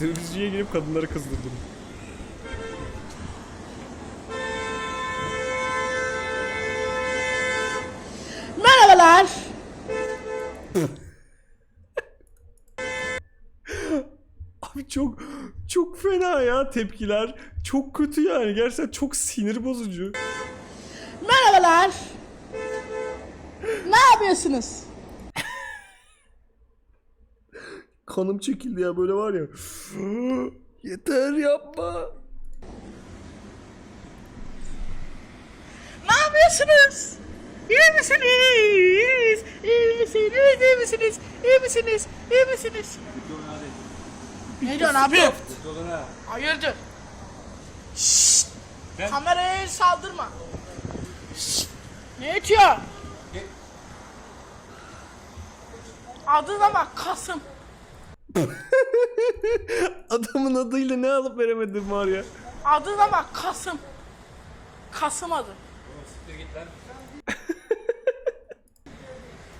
Dövizciye girip kadınları kızdırdım. Merhabalar. Abi çok çok fena ya tepkiler. Çok kötü yani. Gerçekten çok sinir bozucu. Merhabalar. Ne yapıyorsunuz? Kanım çekildi ya böyle var ya. Yeter yapma. Ne yapıyorsunuz? İyi misiniz? İyi misiniz? İyi misiniz? İyi misiniz? İyi misiniz? Ne diyorsun abi? Hayırdır? Şşt! Kameraya el saldırma. Şşt! Ne diyor? Adın ama Kasım. Adamın adıyla ne alıp veremedim var ya. Adın ama Kasım. Kasım adı.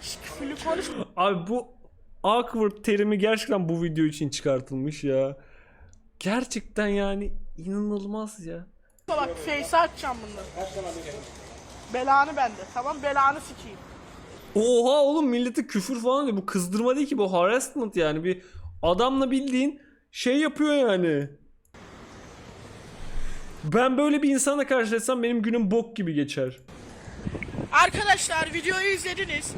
Şşt, Küfürlü konuşma. Abi bu awkward terimi gerçekten bu video için çıkartılmış ya. Gerçekten yani inanılmaz ya. Bak face açacağım bunları. Belanı bende. Tamam belanı sikeyim. Oha oğlum millete küfür falan diyor. Bu kızdırma değil ki bu harassment yani. Bir adamla bildiğin şey yapıyor yani. Ben böyle bir insanla karşılaşsam benim günüm bok gibi geçer. Arkadaşlar videoyu izlediniz.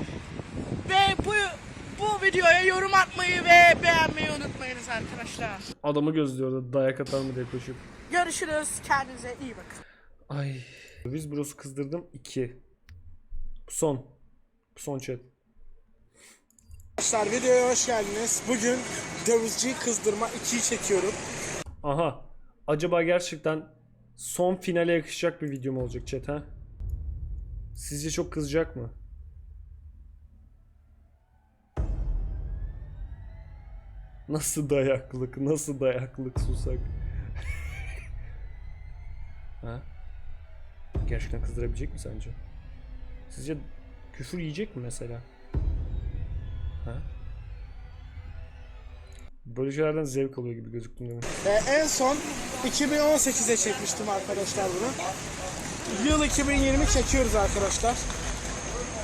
Ve bu bu videoya yorum atmayı ve beğenmeyi unutmayınız arkadaşlar. Adamı gözlüyor da dayak atar mı diye koşup. Görüşürüz. Kendinize iyi bakın. Ay. Biz Bros'u kızdırdım 2. Bu son. Son chat. Arkadaşlar videoya hoş geldiniz. Bugün dövizciyi kızdırma 2'yi çekiyorum. Aha. Acaba gerçekten son finale yakışacak bir video mu olacak chat ha? Sizce çok kızacak mı? Nasıl dayaklık, nasıl dayaklık susak. ha? Gerçekten kızdırabilecek mi sence? Sizce küfür yiyecek mi mesela? Ha? Böyle şeylerden zevk alıyor gibi gözüktüm mi? Ve en son 2018'e çekmiştim arkadaşlar bunu. Yıl 2020 çekiyoruz arkadaşlar.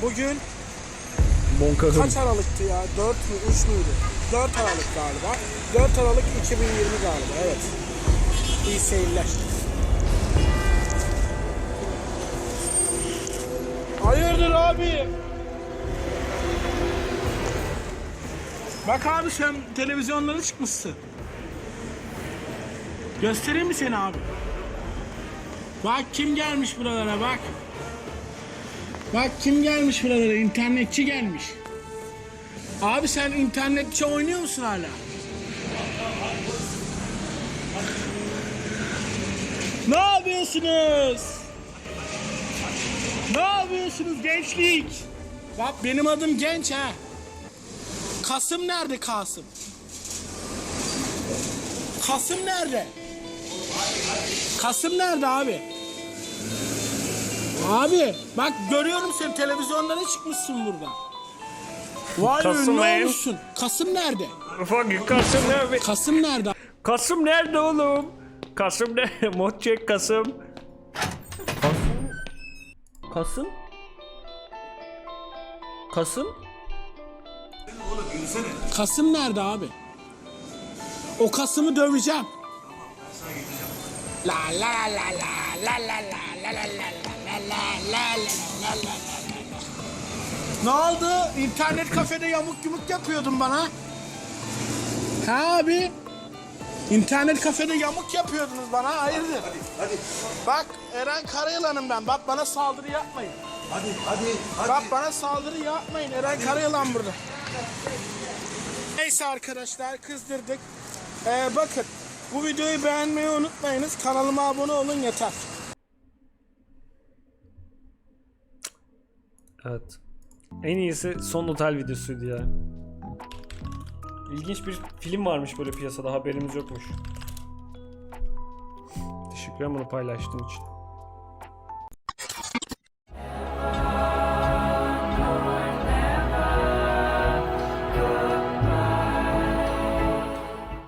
Bugün Bonkahım. kaç Aralık'tı ya? 4 mü 3 müydü? 4 Aralık galiba. 4 Aralık 2020 galiba evet. İyi seyirler. Hayırdır abi? Bak abi sen televizyonlara çıkmışsın. Göstereyim mi seni abi? Bak kim gelmiş buralara bak. Bak kim gelmiş buralara internetçi gelmiş. Abi sen internetçi oynuyor musun hala? Ne yapıyorsunuz? Ne yapıyorsunuz gençlik? Bak benim adım genç ha. Kasım nerede Kasım? Kasım nerede? Kasım nerede abi? Abi bak görüyorum seni televizyonlara çıkmışsın burada. Vay Kasım ne? olmuşsun. Kasım nerede? Fucking Kasım nerede? Kasım nerede? Kasım nerede oğlum? Kasım ne? Mod çek Kasım. Kasım? Kasım? Kasım? Kasım nerede abi? O Kasım'ı döveceğim. La la la la la la la la la la la la la la la la Ne oldu? İnternet kafede yamuk yumuk yapıyordun bana. Ha abi? İnternet kafede yamuk yapıyordunuz bana. Hayırdır? Hadi, hadi. Bak Eren Karayılan'ım ben. Bak bana saldırı yapmayın. Hadi hadi hadi. Bak bana saldırı yapmayın. Eren Karayılan burada. Neyse arkadaşlar kızdırdık. Ee, bakın bu videoyu beğenmeyi unutmayınız. Kanalıma abone olun yeter. Evet. En iyisi son otel videosuydu ya. İlginç bir film varmış böyle piyasada haberimiz yokmuş. Teşekkür ederim bunu paylaştığım için.